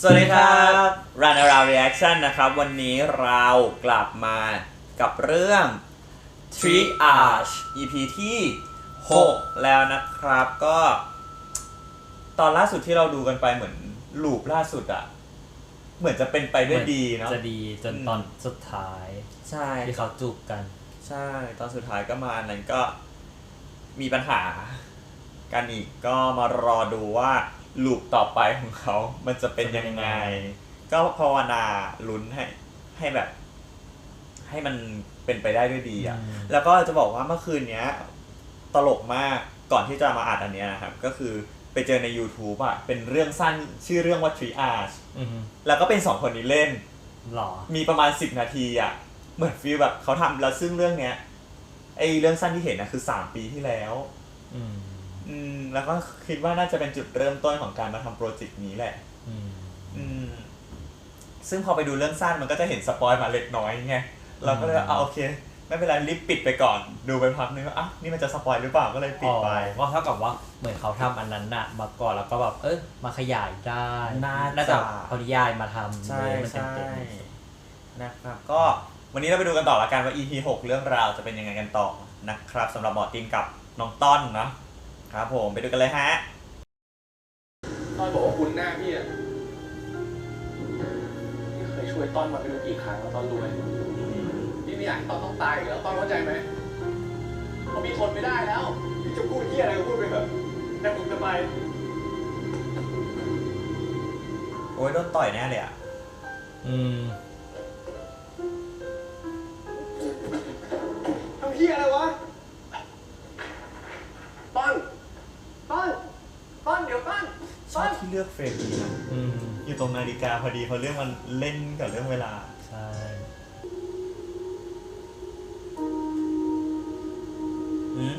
สวัสดีครับ Run Around Reaction นะครับ วันนี้เรากลับมากับเรื่อง Triage EP ที่ 6 แล้วนะครับ ก็ ตอนล่าสุดที่เราดูกันไปเหมือนลูปล่าสุดอะเหมือนจะเป็นไปด้วยดีเนาะจะดีจนอืมตอนสุดท้าย ใช่ที่เขาจูบกัน ใช่ ตอนสุดท้ายก็มาอันนั้นก็มีปัญหากันอีกก็มารอดูว่า ลูปต่อไปของเขา มันจะเป็นยังไง ก็ภาวนาลุ้นให้ให้แบบ ให้มันเป็นไปได้ด้วยดีอะอืมแล้วก็จะบอกว่าเมื่อคืนเนี้ย ตลกมากก่อนที่จะมาอัดอันเนี้ยนะครับ ก็คือไปเจอใน YouTube อะ เป็นเรื่องสั้นชื่อเรื่องว่า Triage อือฮึแล้วก็เป็นสองคนนี้เล่นหรอ มีประมาณ10นาทีอะ เหมือนฟีลแบบเขาทำแล้วซึ่งเรื่องเนี้ยไอเรื่องสั้นที่เห็นนะคือ3ปีที่แล้ว อืม อืม แล้วก็คิดว่าน่าจะเป็นจุดเริ่มต้นของการมาทำโปรเจกต์นี้แหละ อืม อืม ซึ่งพอไปดูเรื่องสั้นมันก็จะเห็นสปอยมาเล็กน้อยไงเราก็เลยเอาโอเค ไม่เป็นไรรีบปิดไปก่อน ดูไปพักนึงว่าอะนี่มันจะสปอยหรือเปล่าก็เลยปิดไป อ๋อก็เท่ากับว่าเหมือนเขาทำอันนั้นน่ะมาก่อนแล้วก็แบบเออมาขยายได้น่าน่าจะ จะเขานิยายมาทำใช่เลยมันใช่เต็มนะครับ ก็วันนี้เราไปดูกันต่อละกันว่า EP 6 เรื่องราวจะเป็นยังไงกันต่อนะครับสำหรับหมอตินกับน้องต้นเนาะ ครับผมไปดูกันเลยฮะต้อยบอกว่าคุณหน้าพี่อะพี่เคยช่วยต้อนมาไม่รู้กี่ครั้งแล้วตอนรวยพี่ไม่อยากให้ต้อนต้องตายอีกแล้วต้อนเข้าใจไหมเพราะพี่ทนไม่ได้แล้วพี่จะพูดที่อะไรก็พูดไปเถอะแต่ผมจะไปโอ้ยโดนต่อยแน่เลยอะๆอืมทำพี่อะไรวะต้อนต้อนต้อนเดี๋ยวต้อน ชอบที่เลือกเฟรมนี้นะอืมอยู่ตรงนาฬิกาพอดีเพราะเรื่องมันเล่นกับเรื่องเวลา ใช่อืม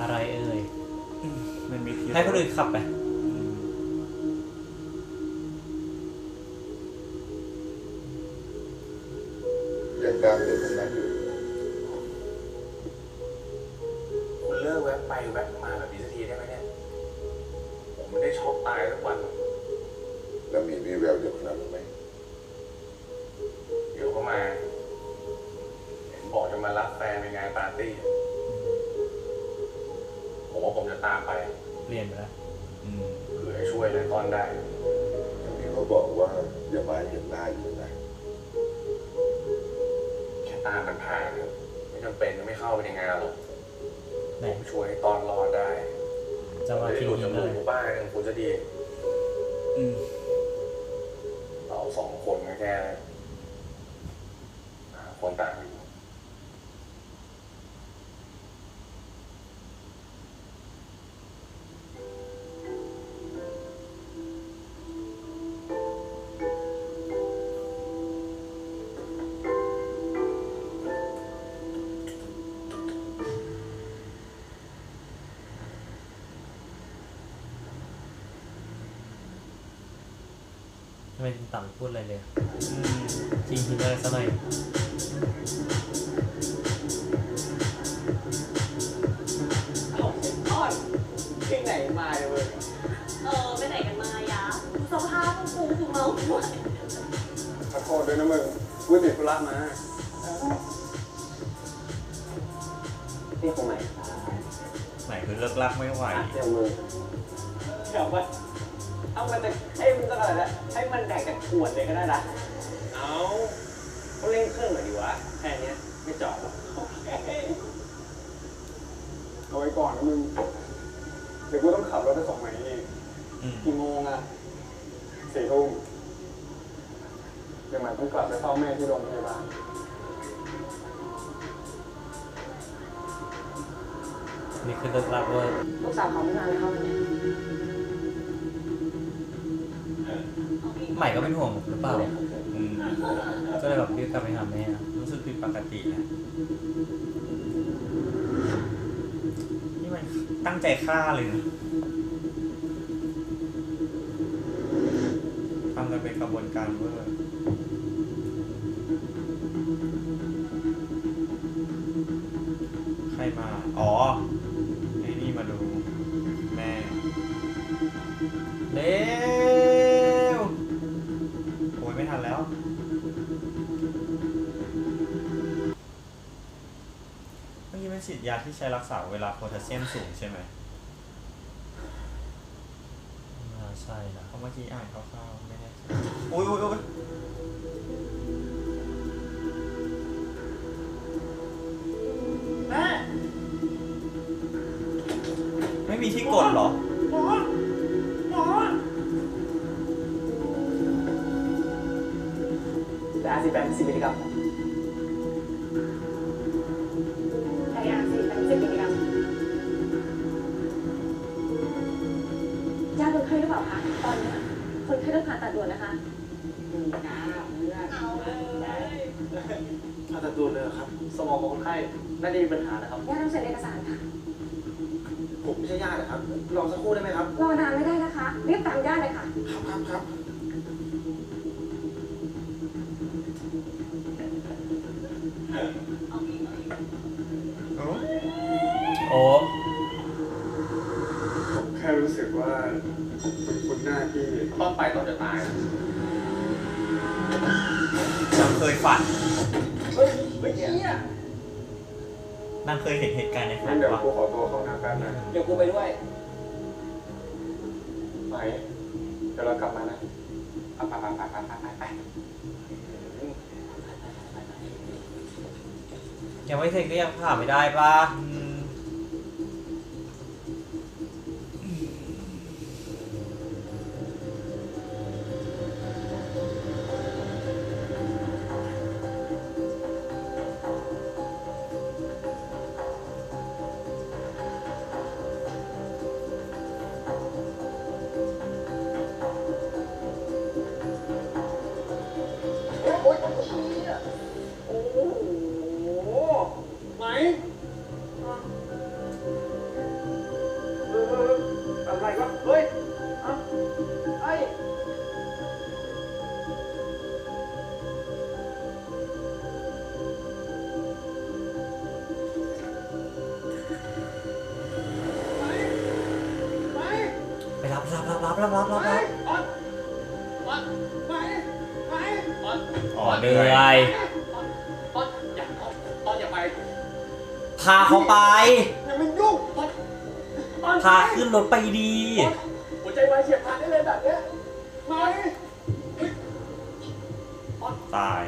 อะไรเอ่ย มันมีพิรุธ ให้คนอื่นขับไป ตามไปเปลี่ยนไปแล้วอืมเผื่อให้ช่วยเลยตอนได้อย่างนี้เขาบอกว่าอย่ามาเห็นหน้าอยู่นะแค่ตามมันผ่านครับไม่จำเป็นจะไม่เข้าไปในงานหรอกไหนผมช่วยให้ตอนรอดได้จะมาได้ทิ้งหลุดทิ้จากงมืเลอยหมู่บ้านนึงคุณจะดี อืมเราสองคนก็แค่หาคนต่างอยู่ พูดอะไรเลยอืมทิ้งทิ้งเลยซะหน่อยเอ้าอ้อนที่ไหนมาเนี่ยเว้ยเออไปไหนกันมายะดูสภาพพวกกูคือเมาหมดขอโทษด้วยนะมึงกูติดธุระมานี่ตรงไหนไหนคือเลิกลักไม่ไหวเดี๋ยวมึงเดี๋ยวว่า เอามันจะให้มันจะอะไรนะให้มันแดกจากขวดเลยก็ได้นะเอาก็เร่งเครื่องหน่อยดีวะแค่เนี้ยไม่จอดหรอกโอเคเอาไว้ก่อนนะมึงเดี๋ยวกูต้องขับรถไปส่งใหม่นี่อืมกี่โมงอะสี่ทุ่มเดี๋ยวใหม่ต้องกลับไปเฝ้าแม่ที่โรงพยาบาลนี่คือเลิกรักเวอร์ลูกสาวเขาไม่มาเลยเขาวันนี้ ใหม่ก็เป็นห่วงหรือเปล่าอืมก็เลยแบบรีบกลับไปหาแม่อะรู้สึกผิดปกตินะนี่มันตั้งใจฆ่าเลยนะทำกันเป็นกระบวนการเวอร์ใครมา อ๋อ ช้รักษาเวลาโพแทสเซียมสูงใช่ไหมน่าใช่นะเพราะเมื่อกี้อ่านคร่าวๆไม่แน่ใจอุ้ยอุ้ยอุ้ยแม่ไม่มีที่กดเหรอ หมอหมอและอาซิแปนสิบมิลลิกรัม มองของคนไข้น่าจะมีปัญหานะครับ ญาติต้องเซ็นเอกสารค่ะ ผมไม่ใช่ญาตินะครับ รอสักครู่ได้ไหมครับ รอนานไม่ได้นะคะรีบตามญาติเลยค่ะ ครับครับครับโอ้ผมแค่รู้สึกว่าคุณคุณหน้าที่ตอนไปตอนจะตายนะนางเคยฝัน เฮ้ยเฮ้ยเฮีย นางเคยเห็นเหตุการณ์ในฝันเดี๋ยวปะกูขอตัวเข้าน้ำแป๊บนะเดี๋ยวกูไปด้วย ไหมเดี๋ยวเรากลับมานะไปไปไปไปไปไปไปยังไม่เสร็จก็ยังผ่าไม่ได้ปะอื รับรับรับรับอ๋อเหนื่อยอย่าอย่าไปพาเขาไป อย่ามันยุ่งพาขึ้นรถไปดีหัวใจวายเฉียบพลันได้เลยแบบเนี้ยไหมเฮ้ยออนตาย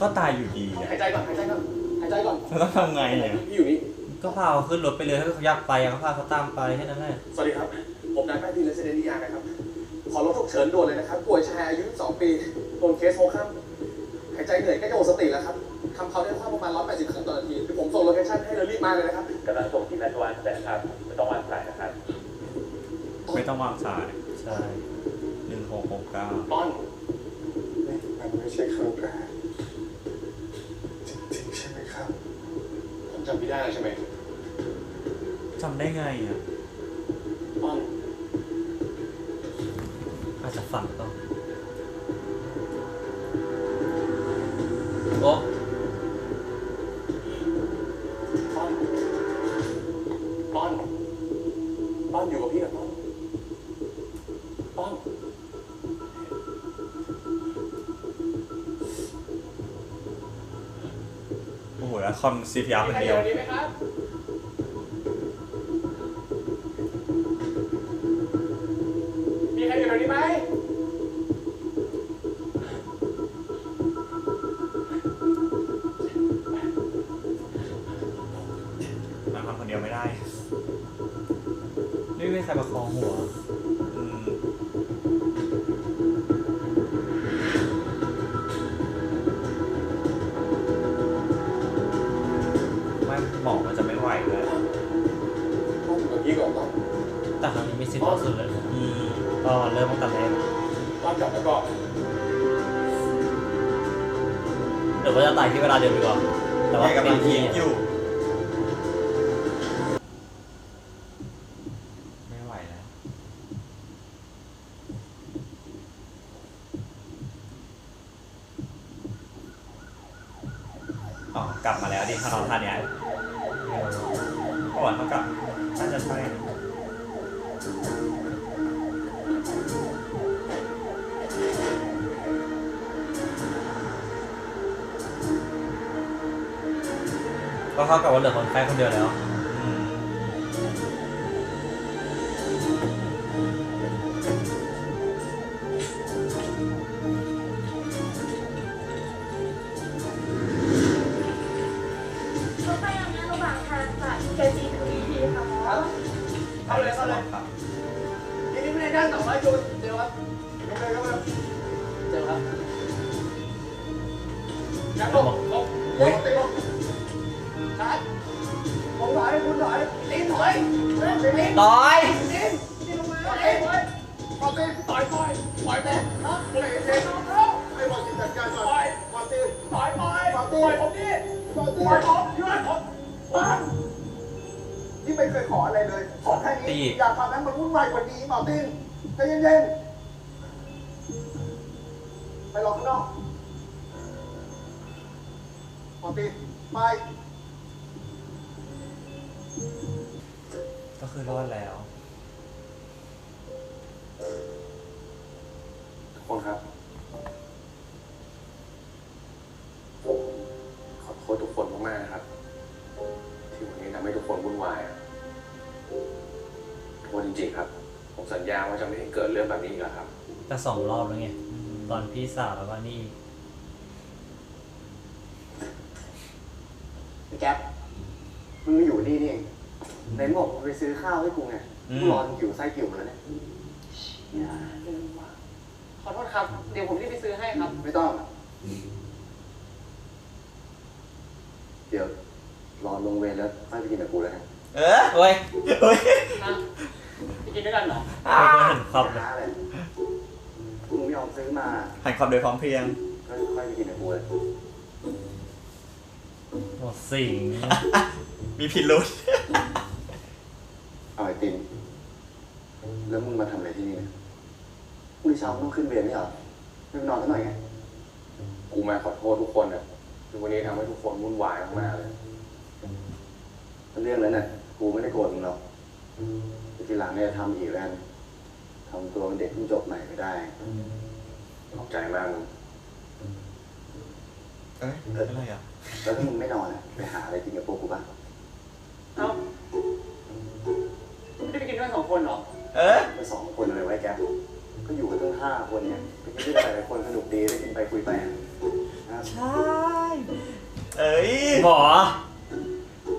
ก็ตายอยู่ดีอะหายใจก่อนหายใจก่อนหายใจก่อนแล้วทำไงเนี่ยพี่อยู่นี่ ก็พาเขาขึ้นรถไปเลยถ้าเขาอยากไปก็พาเขาตามไปแค่นั้นแหละสวัสดีครับ ผมนายแพทย์ทีเลสเดนิยานะครับ ขอรถฉุกเฉินด่วนเลยนะครับ ป่วยชายอายุ2ปี โดนเคสโฮคัมหายใจเหนื่อยใกล้จะหมดสติแล้วครับทำเขาได้ควาประมาณ 180 ครั้งต่อนาทีเดี๋ยวผมส่งโลเคชั่นให้เลยรีบมาเลยนะครับ กำลังส่งทีมแอดวานแต่ครับไม่ต้องวางสายนะครับ ไม่ต้องวางสายใช่หนึ่งหกหกเก้าป้อนมันไม่ใช่ครั้งแรกจริงๆใช่ไหมครับ ผมจำพี่ได้ใช่ไหม จำได้ไงอะป้อนอาจจะฝันก็โอ้ป้อนป้อนป้อนอยู่กับพี่กับป้อนป้อนโอ้โหแล้วคอม CPR คนมีใครอเดียยู่วตรงนี้ เดี๋ยวว่าจะตายที่เวลาเดิมดีกว่าแต่ว่าแม่กำลังที่คิดอยู่ ไม่ไหวแล้วอ๋อกลับมาแล้วดิถ้าน้องท่านเนี้ยก่อนเขากลับน่าจะใช่นะ ก็เท่ากับว่าเหลือคนไข้คนเดียวแล้ว อแค่ตีนี้อยากทำให้มันวุ่นวายกว่านี้หมอตินใจเย็นๆ ไปรอข้างนอกหมอตินไป ก็คือรอดแล้ว สองรอบแล้วไงตอนพี่สาวแล้วก็นี่อีกไอ้แก๊ปมึงมาอยู่นี่นี่เองไหนบอกมึงไปซื้อข้าวให้กูไงอืมกูรอจนหิวไส้กิ่วหมดแล้วเนี่ยขอโทษครับ เดี๋ยวผมรีบไปซื้อให้ครับ ไม่ต้อง เดี๋ยวรอลงเวรแล้วค่อยไปกินกับกูแล้วกันเออโอ้ยเฮ้ยไปกินด้วยกันเหรอไม่เคยเห็นครอบเลย ซื้อมาหันความโดยพร้อมเพรียงก็ค่อยไปกินกับกูเลยหมดสิงมีพิรุษเอาไอติมแล้วมึงมาทำอะไรที่นี่เนี่ยพรุ่งนี้เช้ามึงต้องขึ้นเวรไม่เหรอไม่ไปนอนสักหน่อยไง กูมาขอโทษทุกคนนะที่วันนี้ทำให้ทุกคนวุ่นวายมากๆเลย เรื่องนั้นน่ะ กูไม่ได้โกรธมึงหรอกแต่ทีหลังเนี่ยทำอีกแล้วกันทำตัวเป็นเด็กเพิ่งจบใหม่ไม่ได้ ขอบใจมากมึงเอ้ยอะไรอะแล้วถ้ามึงไม่นอนอะไปหาอะไรกินกับพวกกูบ้างเอ้าไม่ได้ไปกินด้วยสองคนเหรอ เออไปสองคนอะไรไว้แกก็อยู่กันตั้งห้าคนเนี่ยไปกินด้วยกันหลายคนสนุกดีได้กินไปคุยไปอะนะใช่เอ้ยหมอ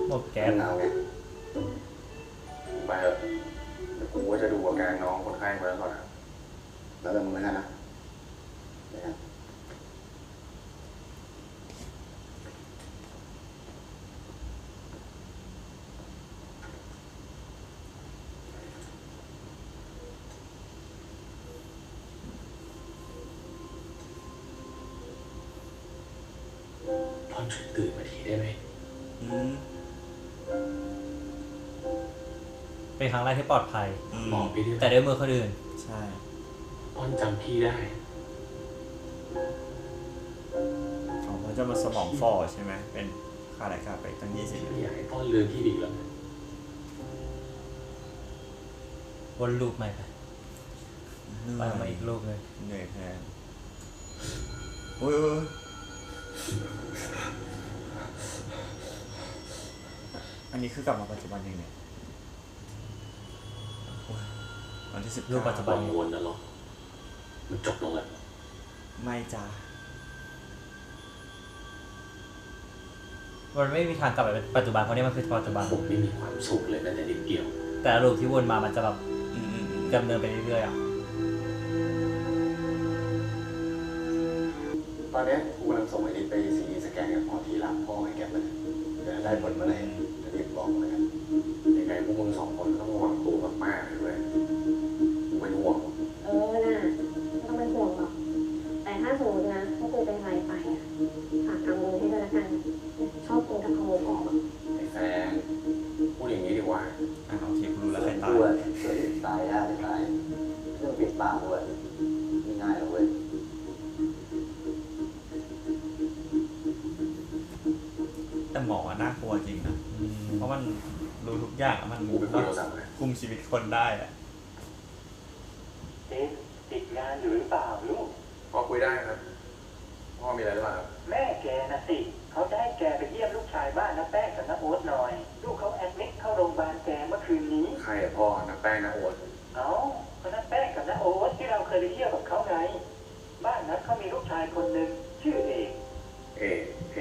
หมดแก๊สเอาไงไปเถอะเดี๋ยวกูว่าจะดูอาการน้องคนไข้คนนั้นก่อนนะแล้วแต่มึงแล้วกันนะนะ ครับตอนช่วยตื่นมาทีได้ไหม อืมเป็นครั้งแรกที่ปลอดภัย อืมบอกพี่ได้ไหมแต่ด้วยมือคนอื่น ใช่ตอนจำพี่ได้ ของเขาจะมาสมองฝ่อใช่ไหมเป็นค่าอะไรค่าไปตั้งยี่สิบพี่ไม่อยากให้ต้อนเรือนพี่อีกแล้ววนลูปใหม่ไปไปมาอีกลูปเลยเหนื่อยแทนอุ้ยอุ้ยอันนี้คือกลับมาปัจจุบันยังไงโอ้ยวันที่สิบรูปปัจจุบับอลวนนะหรอมันจบลงแล้ว ไม่จ้ามันไม่มีทางกลับไปเป็นปัจจุบันเพราะนี่มันคือปัจจุบัน ผมไม่มีความสุขเลยแม้แต่นิดเดียว แต่รูปที่วนมามันจะแบบอืมอืมอืมดำเนินไปเรื่อยๆอะตอนเนี้ยกูกำลังส่งไอ้นี่ไปซีดีสแกนกับหมอทีหลังพ่อให้แกไปเลยเดี๋ยวได้ผลเมื่อไหร่จะรีบบอกเลยกันยังไงพวกมึงสองคนก็ต้องระวัง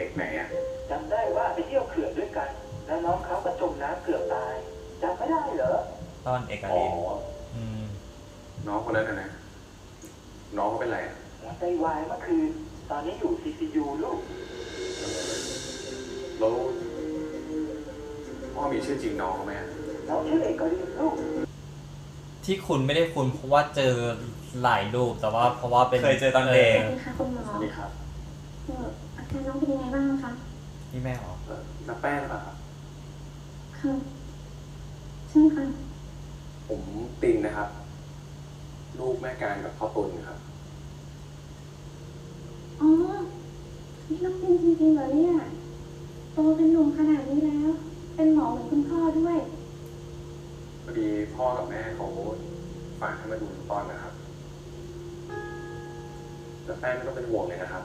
อ๊ะเอกไหนอะจำได้ว่าไปเที่ยวเขื่อนด้วยกัน แล้วน้องเขาก็จมน้ำเกือบตายจำไม่ได้เหรอตอนเอกอ๋อลินอืมน้องคนนั้นนะนะน้องเขาเป็นไรอะหัวใจวายเมื่อคืน ตอนนี้อยู่ CCU ลูกแล้วพ่อมีชื่อจริงน้องเขาไหมอะน้องชื่อเอกลินลูก ที่คุณไม่ได้คุณเพราะว่าเจอหลายรูปแต่ว่าเพราะว่าเป็นเคยเจอตอนเด็ก สวัสดีค่ะคุณหมอสวัสดีครับ เอออาการ น้องเป็นยังไงบ้างคะนี่แม่เหรอเอ่อน้าแป้งหรือเปล่าครับค่ะใช่ค่ะ ผมตินนะครับ ลูกแม่การกับพ่อตุลครับ อ๋อ นี่น้องเป็นจริงๆเหรอเนี่ย โตเป็นหนุ่มขนาดนี้แล้ว เป็นหมอเหมือนคุณพ่อด้วย พอดีพ่อกับแม่เขาฝากให้มาดูคุณป้อนนะครับ แต่แป้งไม่ต้องเป็นห่วงเลยนะครับ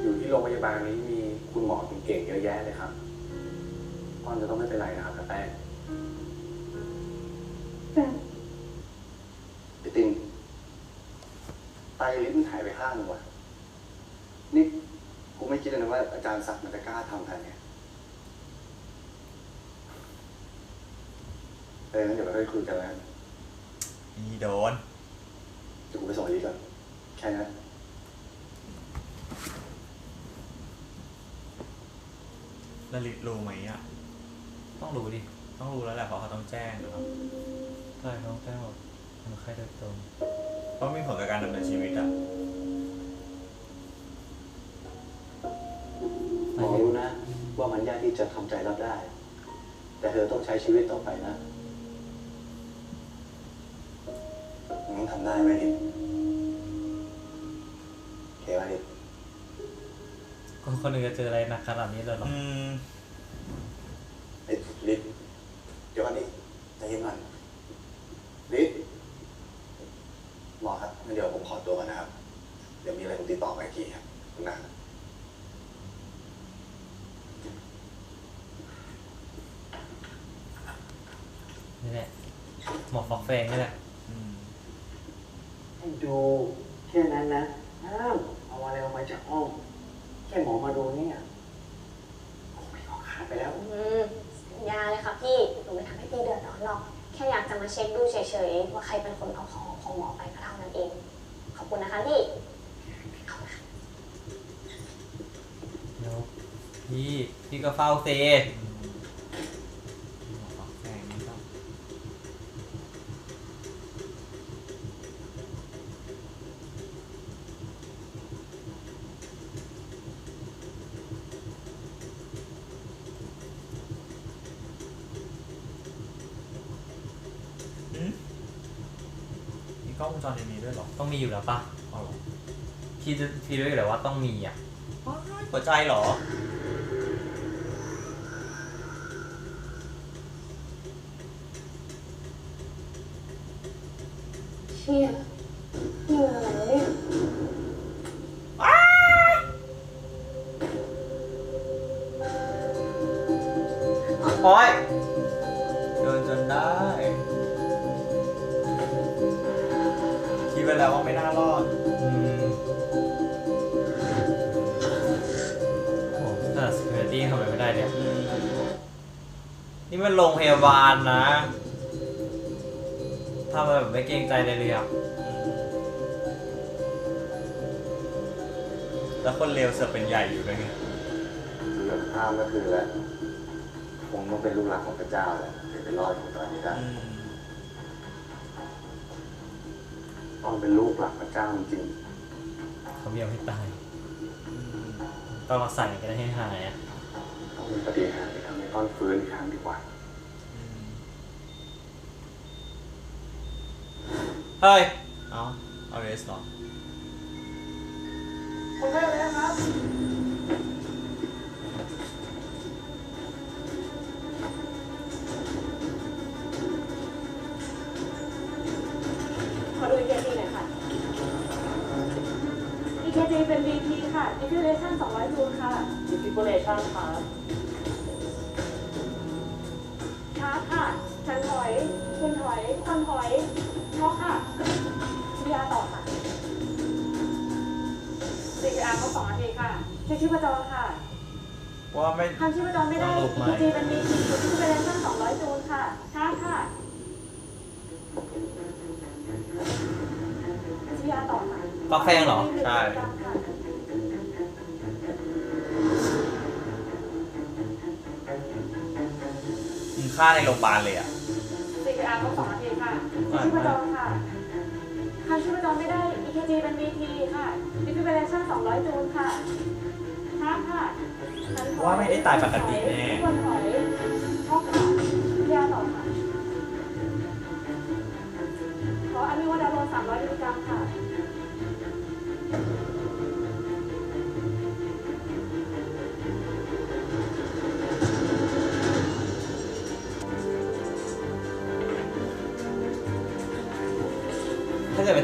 อยู่ที่โรงพยาบาลนี้มีคุณหมอเก่งๆเยอะแยะเลยครับป้อนจะต้องไม่เป็นไรนะครับแต่แป้งแต่ไอ้ตินไตลิ้นมันหายไปข้างหนึงว่ะนี่กูไม่คิดเลยนะว่าอาจารย์ศักดิ์มันจะกล้าทำทันเนี่ยเอองั้นเดี๋ยวเราค่อยคุยกันแล้วกันอีโดน เดี๋ยวกูไปส่งลิฟต์ก่อนแค่นั้น ล้วลิรู้ไหมอะ ต้องรู้ดิ ต้องรู้แล้วแหละเพราะเขาต้องแจ้งนะครับใช่น้องแป้งบอกคนไข้โดยตรงเพราะมีผลกับการดำเนินชีวิตอะหมอรู้นะ ว่ามันยากที่จะทำใจรับได้ แต่เธอต้องใช้ชีวิตต่อไปนะมึงต้องทำได้ไหมลิฟโอเคไหมลิฟ คนคนหนึ่งจะเจออะไรหนักขนาดนี้เลยเหรอ อืม ลินเดี๋ยวก่อนดิใจเย็นหน่อยลิฟหมอครับงั้นเดี๋ยวผมขอตัวก่อนนะครับ เดี๋ยวมีอะไรผมติดต่อมาอีกทีครับคุณนะ นี่แหละหมอฟอกแฟงนี่แหละ อืม ให้ดูแค่นั้นนะห้ามเอาอะไรออกมาจากห้อง แค่หมอมาดูเนี่ยโอ้ยเขาขาดไปแล้ว อืมสัญญาเลยค่ะพี่ หนูไม่ทำให้พี่เดือดร้อนหรอก แค่อยากจะมาเช็คดูเฉยๆ ว่าใครเป็นคนเอาของของหมอไปก็เท่านั้นเอง ขอบคุณนะคะพี่ เดี๋ยว พี่พี่ก็เฝ้าเซหมอฟักแฟงนี่ก็อืมมีกล้องวงจรในนี้ด้วยเหรอต้องมีอยู่แล้วปะอ๋อเหรอพี่จะพี่รู้อยู่แล้วว่าต้องมีอะหัวใจเหรอ แล้วว่าไม่น่ารอดอืมโอ้แต่ security ทำอะไรไม่ได้เนี่ย นี่มันโรงพยาบาลนะทำอะไรแบบไม่เกรงใจเลยเลยอะแล้วคนเลวเสือกเป็นใหญ่อยู่ด้วยไงคือแบบภาพก็คือแหละคงต้องเป็นลูกหลานของพระเจ้าแหละถึงจะรอดของตอนนี้ได้ อืม ตอนเป็นลูกหลานพระเจ้าจริงเขาไม่ยอมให้ตาย ต้องรักษาอย่างกันให้หายอะๆต้องมีปฏิหารย์ที่ทำให้ต้อนฟื้นอีกครั้งดีกว่าอืมเฮ้ยเอาเอาเรสเหรอคนไข้แล้วครับ BP ค่ะ Evaluation 200จูลค่ะดิฟิบูเลชั่นครับค่ะฉันถอยคุณถอยคนถอยช็อกค่ะยาต่อค่ะ CPR ก็สองนาทีค่ะเช็คชีพจรค่ะว่าไม่ทำชีพจรไม่ได้ต้องลุกไหม EKG เป็นมีทีที่เป็นเลนส์200จูลค่ะช้าค่ะ CPR ต่อค่ะฟักแฟงเหรอ ใช่ ฆ่าในโรงพยาบาลเลยอะ CPR ก็สองนาทีค่ะเช็คชีพจรค่ะทำชีพจรไม่ได้ EKG เป็น VT ค่ะ defibrillation 200 จูลค่ะช้าค่ะฉันถอยว่าไม่ได้ตายปกติแน่คนถอยช็อกค่ะยาต่อค่ะ ขออะมิวดาโร300มิลลิกรัมค่ะ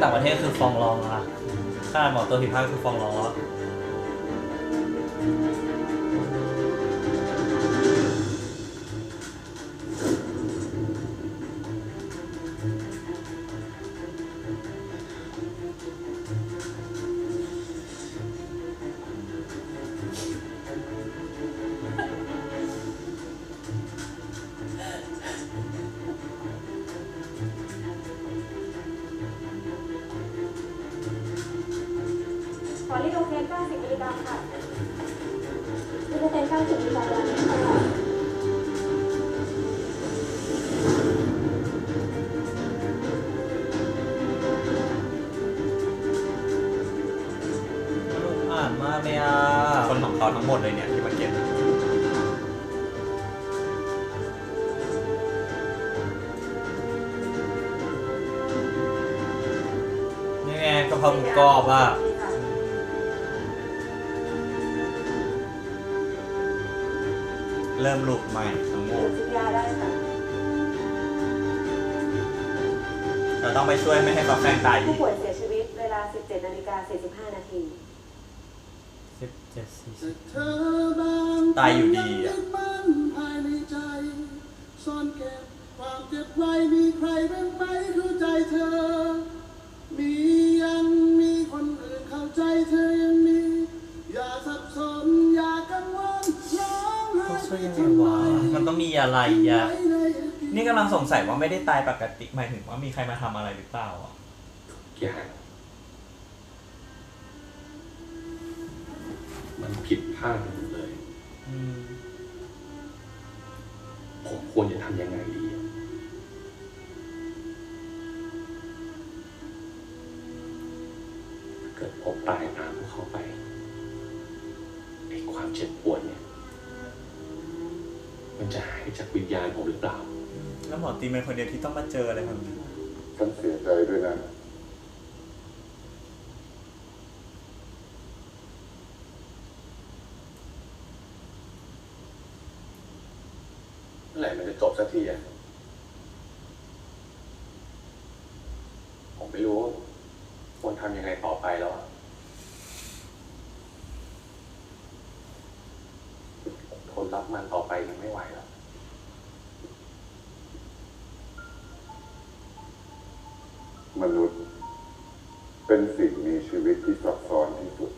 ต่างประเทศคือฟองรองอะถ้าหมอตัวผิดพลาดคือฟองรองแล้ว อลิโดเคน90มิลลิกรัมค่ะลิโดเคน90มิลลิกรัมค่ะลูกอ่านมากเลยอะคนของเขาทั้งหมดเลยเนี่ยที่มาเก็บนี่ไงกะเพราหมูกรอบอะ เริ่มลุกใหม่ทั้งหมดสิบยาได้ค่ะเราต้องไปช่วยไม่ให้ฟักแฟงตายอีผู้กป่วยเสียชีวิตเวลา 17นาฬิกา45นาที สิบเจ็ดสี่สิบตายอยู่ดี องมีอะไรอะในอดีตนี่กำลังสงสัยว่าไม่ได้ตายปกติหมายถึงว่ามีใครมาทำอะไรหรือเปล่าอะอย่างมันผิดพลาดหมดเลย อืม ผมควรจะทำยังไงดี ตีเป็นคนเดียวที่ต้องมาเจออะไรแบบนี้ฉันเสียใจด้วยนะ เมื่อไหร่มันจะจบสักทีอะผมไม่รู้ควรทำยังไงต่อไปแล้วอะผมทนรับมันต่อไปยังไม่ไหวแล้ว มนุษย์ เป็นสิ่งมีชีวิตที่ซับซ้อนที่สุด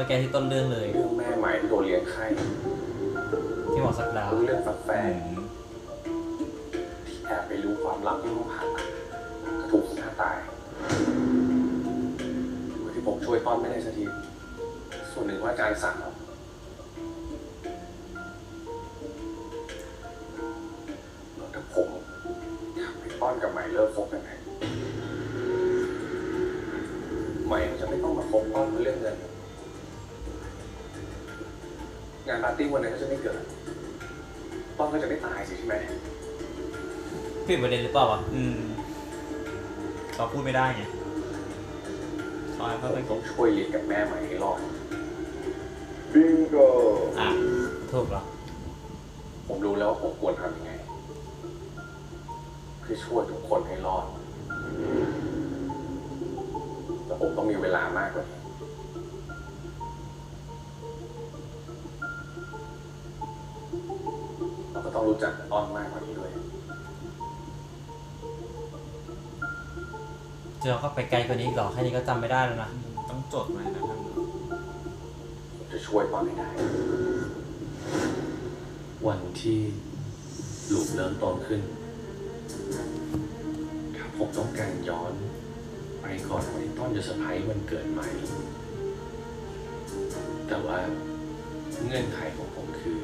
มัยแกที่ต้นเรื่องเลย เรื่องแม่ใหม่ที่โดนเลี้ยงไข้ที่หมอสักดาวเรื่องฝักแฟอืนมที่แอบไปรู้ความลับที่ห้องผ่าตัดก็ถูกฆ่าตายช่วยต้อนไม่ได้สักทีส่วนหนึ่งว่าอาจารย์สั่งครับแล้วถ้าผมทำให้ต้อนกับใหม่เลิกคบกันไงใงานปาร์ตี้วันนั้นก็จะไม่เกิดต้อนก็จะไม่ตายสิใช่ไหมผิดประเด็นหรือเปล่าวะอืมเขาพูดไม่ได้ไงเขาให้ผเขามไปต้องช่วยลิดกับแม่ใหม่ให้รอด บิงโกอะถูกเหรอผมรู้แล้วว่าผมควรทำยังไง คือช่วยทุกคนให้รอด แต่ผมต้องมีเวลามากกว่านี้ จักอ้อนมากกว่านี้ด้วย เจอเขาไปไกลกว่านี้อีกเหรอแค่นี้ก็จำไม่ได้แล้วนะ ต้องจดไว้นะท่านผมจะช่วยป้อนให้ได้ วันที่หลุมเริ่มโตขึ้นถ้าผมต้องการย้อน ไปก่อนวันที่ต้นจะเซอร์ไพรส์วันเกิดใหม่ แต่ว่าเงื่อนไขของผมคือ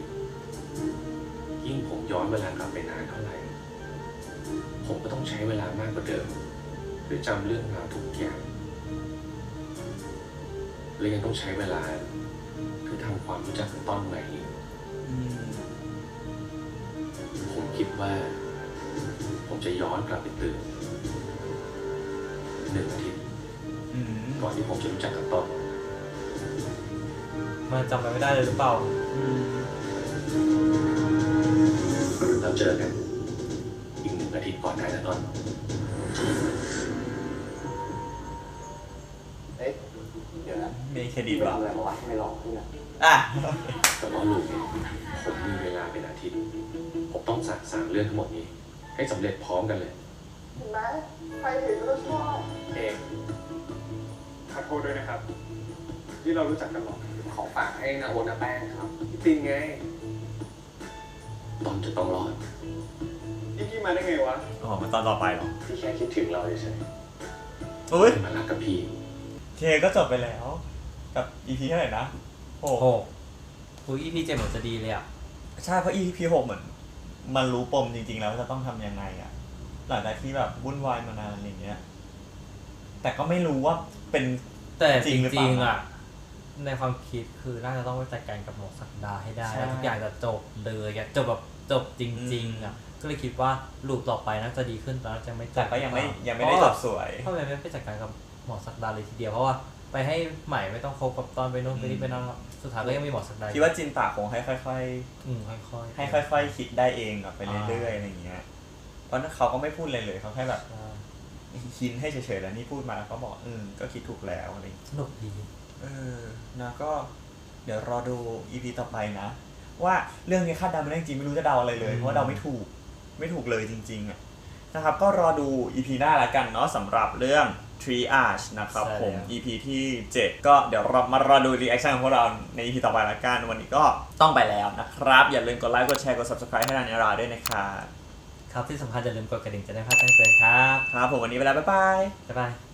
ยิ่งผมย้อนเวลากลับไปนานเท่าไหร่ ผมก็ต้องใช้เวลามากกว่าเดิม หรือจำเรื่องราวทุกอย่างและยังต้องใช้เวลาเพื่อทำความรู้จักกับต้นใหม่อีกอืมผมคิดว่า ผมจะย้อนกลับไปตื่นหนึ่งอาทิตย์อืมก่อนที่ผมจะรู้จักกับต้นมันจำไปไม่ได้เลยหรือเปล่า เราเจอกันอีกหนึ่งอาทิตย์ก่อนได้นะต้นเอ๊ะเดี๋ยวนะมีเครดินี่ตไปว่ะทำอะไรมาวะทำไมหลอกขึ้นอะอะแต่ว่าลุงเนี่ยผมมีเวลาเป็นอาทิตย์ผมต้องสะสางเรื่องทั้งหมดนี้ ให้สำเร็จพร้อมกันเลยเห็นไหมใครเห็นก็ชอบเองขอโทษด้วยนะครับ ที่เรารู้จักกันหรอกขอฝากให้นาโอนาแป้งครับพี่ตินไง ตอนจะต้องรอด นี่พี่มาได้ไงวะ อ๋อมาตอนต่อไปเหรอพี่แค่คิดถึงเราเฉยอุ้ยๆมารักกับพี่เคก็จบไปแล้ว กับ EP เท่าไหร่นะโอ้โอ้โหอีพีเจ็ดเหมือนจะดีเลยอะ ใช่เพราะ EP หกเหมือน มันรู้ปมจริง ๆ แล้วว่าจะต้องทำยังไงอะหลังจากที่แบบวุ่นวายมานานอะไรเงี้ย แต่ก็ไม่รู้ว่าเป็น แต่จจริงหรือเปริล่างๆอะ ในความคิดคือน่าจะต้องไปจัดการกับหมอสักดาให้ได้ใช่แล้วทุกอย่างจะจบเลยอะจบแบบ จบจริง ๆอะก็เลยคิดว่าลูกต่อไปน่าจะดีขึ้นแต่น่าจะไม่จบแต่ก็ยังไม่หรือเปล่ายังไม่ได้จบสวยเพราะอะไรไม่ไปจัดการกับหมอสักดาเลยทีเดียวเพราะว่าไปให้ใหม่ไม่ต้องคบกับตอนไปนู่นไปนี่ไปนั่นหรอกสุดท้ายก็ยังมีหมอสักดาคิดว่าจินตาคงให้ค่อยอืมค่อยๆๆให้ค่อย ๆ คิดได้เองอะไปเรื่อยๆอะไรเงี้ยเพราะเขาก็ไม่พูดเลยเลยเขาแค่แบบใช่คิดให้เฉยๆแล้วนี่พูดมาแล้วก็บอกอืมก็คิดถูกแล้วอะไรอย่างเงี้ยสนุกดีเออนะก็เดี๋ยวรอดู EP ต่อไปนะ ว่าเรื่องนี้คาดเดาไม่ได้จริงไม่รู้จะเดาอะไรเลย เพราะว่าเดาไม่ถูกไม่ถูกเลยจริงๆอะนะครับ ก็รอดู EP หน้าละกันเนาะสำหรับเรื่อง Triage นะครับใช่ผมแล้ว EP ที่ 7 ก็เดี๋ยวเรามารอดูรีแอคชั่นของพวกเราใน EP ต่อไปละกันวันนี้ก็ต้องไปแล้วนะครับ อย่าลืมกดไลค์กดแชร์กด subscribe ให้ทางเนราด้วยนะครับครับที่สำคัญอย่าลืมกดกระดิ่งจะได้ไม่พลาดแจ้งเตือนครับ ครับผมวันนี้ไปแล้วบ๊ายบายบ๊ายบาย